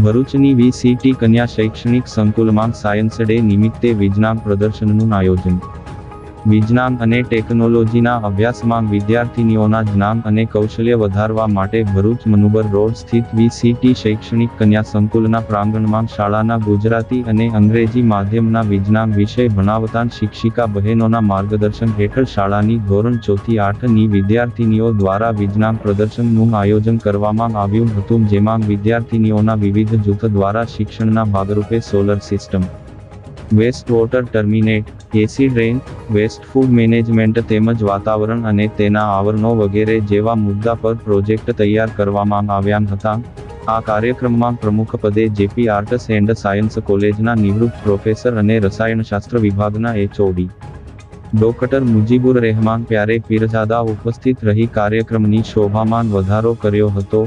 ભરૂચની વીસીટી કન્યા શૈક્ષણિક સંકુલમાં સાયન્સ ડે નિમિત્તે વિજ્ઞાન પ્રદર્શનનું આયોજન. વિજ્ઞાન અને ટેકનોલોજીના અભ્યાસમાં વિદ્યાર્થીનીઓના જ્ઞાન અને કૌશલ્ય વધારવા માટે ભરૂચ મનુબર રોડ સ્થિત વીસીટી શૈક્ષણિક કન્યા સંકુલના પ્રાંગણમાં શાળાના ગુજરાતી અને અંગ્રેજી માધ્યમના વિજ્ઞાન વિષય ભણાવતા શિક્ષિકા બહેનોના માર્ગદર્શન હેઠળ શાળાની ધોરણ ચોથી આઠની વિદ્યાર્થીનીઓ દ્વારા વિજ્ઞાન પ્રદર્શનનું આયોજન કરવામાં આવ્યું હતું, જેમાં વિદ્યાર્થીનીઓના વિવિધ જૂથ દ્વારા શિક્ષણના ભાગરૂપે solar system waste water terminate AC drain waste food management તેમજ વાતાવરણ અને તેના આવરણો વગેરે જેવા મુદ્દા પર પ્રોજેક્ટ તૈયાર કરવામાં આવ્યા હતા. આ કાર્યક્રમમાં પ્રમુખ પદે જેપી આર્ટસ એન્ડ સાયન્સ કોલેજના નિવૃત્ત પ્રોફેસર અને રસાયણશાસ્ત્ર વિભાગના એચઓડી. ડોક્ટર મુજીબુર રહેમાન પ્યારે પીરજાદા ઉપસ્થિત રહી કાર્યક્રમની શોભામાં વધારો કર્યો હતો.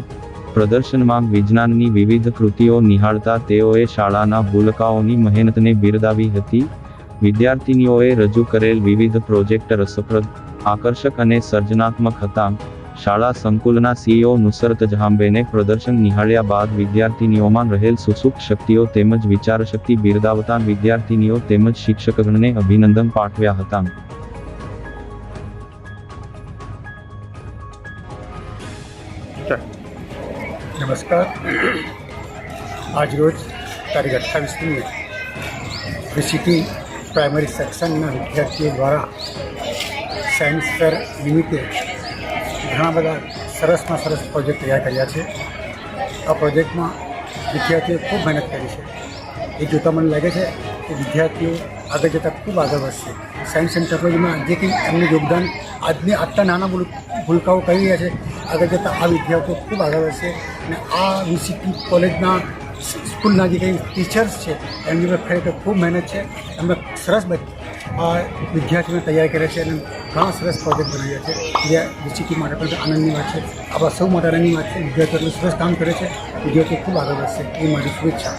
પ્રદર્શનમાં વિજ્ઞાનની વિવિધ કૃતિઓ નિહાળતા તેઓએ શાળાના ભૂલકાઓની મહેનતને બિરદાવી હતી. વિદ્યાર્થીનીઓએ રજૂ કરેલ વિવિધ પ્રોજેક્ટ રસપ્રદ, આકર્ષક અને સર્જનાત્મક હતા. શાળા સંકુલના સીઈઓ નુસરત જહાંબેને પ્રદર્શન નિહાળ્યા બાદ વિદ્યાર્થીનીઓમાં રહેલ સુસુપ્ત શક્તિઓ તેમજ વિચારશક્તિ બિરદાવતા વિદ્યાર્થીનીઓ તેમજ શિક્ષકગણને અભિનંદન પાઠવ્યા હતા. નમસ્કાર. આજરોજ તારીખ અઠ્ઠાવીસમી વીસીટી પ્રાઇમરી સેક્શનના વિદ્યાર્થીઓ દ્વારા સાયન્સ ફેર નિમિત્તે ઘણા બધા સરસમાં સરસ પ્રોજેક્ટ તૈયાર કર્યા છે. આ પ્રોજેક્ટમાં વિદ્યાર્થીઓએ ખૂબ મહેનત કરી છે. એ જોતાં મને લાગે છે કે વિદ્યાર્થીઓ આગળ જતાં ખૂબ આગળ વધશે. સાયન્સ એન્ડ ટેકનોલોજીમાં જે કંઈ એમનું યોગદાન આજની આટલા નાના ભૂલ ભૂલકાઓ કરી રહ્યા છે. આગળ જતાં આ વિદ્યાર્થીઓ ખૂબ આગળ વધશે અને આ વીસીટી કોલેજના સ્કૂલના જે કંઈ ટીચર્સ છે, એમની પર ખરેખર ખૂબ મહેનત છે. એમને સરસ વિદ્યાર્થીઓને તૈયાર કરે છે અને ઘણા સરસ પ્રોજેક્ટ બનાવ્યા છે. જે વીસીટી માટે પણ આનંદની વાત છે. આપણા સૌ માટે આનંદની વાત છે. વિદ્યાર્થીઓ સરસ કામ કરે છે. વિદ્યાર્થીઓ ખૂબ આગળ વધશે. એ મારી શુભેચ્છા.